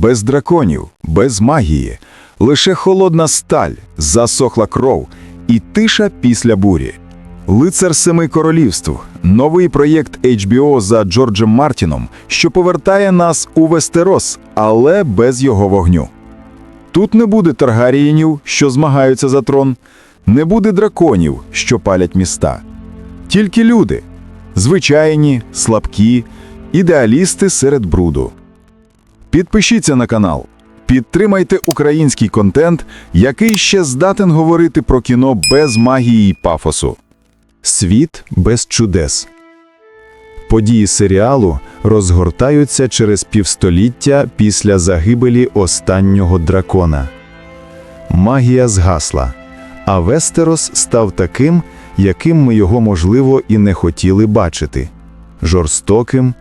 без драконів, без магії, лише холодна сталь, засохла кров і тиша після бурі. Лицар Семи Королівств новий проєкт HBO за Джорджем Мартіном, що повертає нас у Вестерос, але без його вогню. Тут не буде Таргарієнів, що змагаються за трон, не буде драконів, що палять міста. Тільки люди звичайні, слабкі, ідеалісти серед бруду. Підпишіться на канал, підтримайте український контент, який ще здатен говорити про кіно без магії й пафосу. Світ без чудес. Події серіалу розгортаються через півстоліття після загибелі останнього дракона. Магія згасла, а Вестерос став таким, яким ми його, можливо, і не хотіли бачити жорстоким,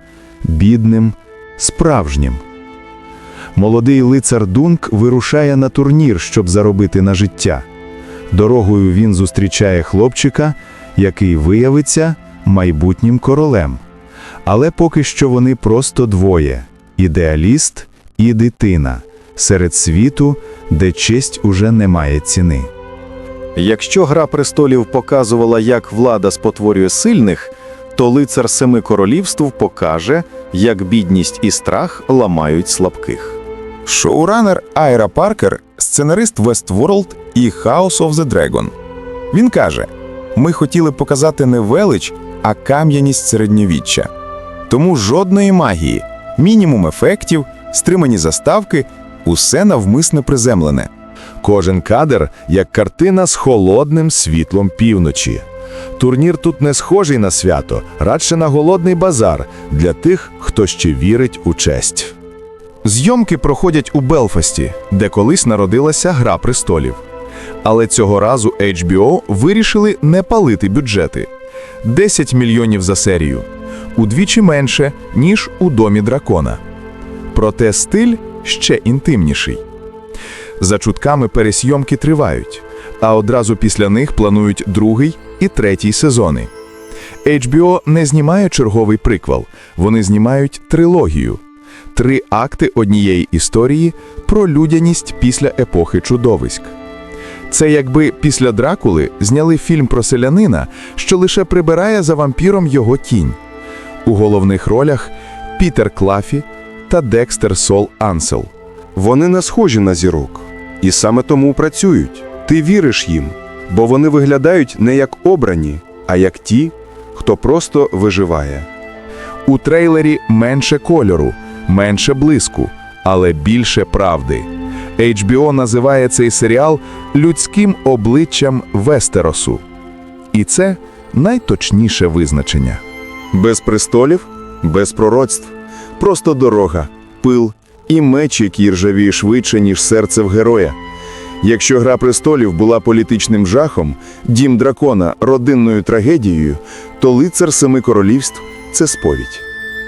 бідним, справжнім. Молодий лицар Дунк вирушає на турнір, щоб заробити на життя. Дорогою він зустрічає хлопчика, який виявиться майбутнім королем. Але поки що вони просто двоє ідеаліст і дитина серед світу, де честь уже не має ціни. Якщо Гра престолів показувала, як влада спотворює сильних, то лицар Семи Королівств покаже, як бідність і страх ламають слабких. Шоуранер Айра Паркер, сценарист Westworld і House of the Dragon. Він каже: ми хотіли показати не велич, а кам'яність середньовіччя. Тому жодної магії, мінімум ефектів, стримані заставки, усе навмисне приземлене. Кожен кадр як картина з холодним світлом півночі. Турнір тут не схожий на свято, радше на голодний базар для тих, хто ще вірить у честь. Зйомки проходять у Белфасті, де колись народилася Гра престолів. Але цього разу HBO вирішили не палити бюджети 10 мільйонів за серію, удвічі менше, ніж у домі дракона. Проте стиль ще інтимніший. За чутками пересйомки тривають, а одразу після них планують другий і третій сезони. HBO не знімає черговий приквел, вони знімають трилогію. Три акти однієї історії про людяність після епохи чудовиськ. Це якби після Дракули зняли фільм про селянина, що лише прибирає за вампіром його тінь. У головних ролях Пітер Клафі та Декстер Сол Ансел. Вони не схожі на зірок, і саме тому працюють. Ти віриш їм, бо вони виглядають не як обрані, а як ті, хто просто виживає. У трейлері менше кольору, менше блиску, але більше правди. HBO називає цей серіал людським обличчям Вестеросу. І це найточніше визначення. Без престолів, без пророцтв, просто дорога, пил і меч, який ржавіє швидше, ніж серце в героя. Якщо Гра престолів була політичним жахом, дім дракона родинною трагедією, то лицар Семи Королівств це сповідь.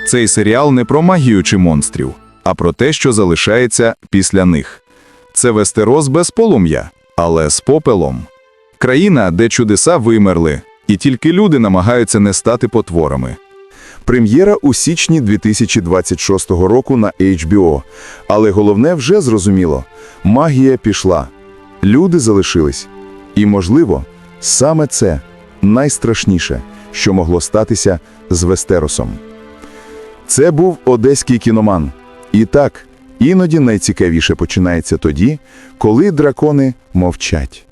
Цей серіал не про магію чи монстрів, а про те, що залишається після них. Це Вестерос без полум'я, але з попелом. Країна, де чудеса вимерли, і тільки люди намагаються не стати потворами. Прем'єра у січні 2026 року на HBO. Але головне вже зрозуміло: магія пішла, люди залишились. І, можливо, саме це найстрашніше, що могло статися з Вестеросом. Це був одеський кіноман. І так, іноді найцікавіше починається тоді, коли дракони мовчать.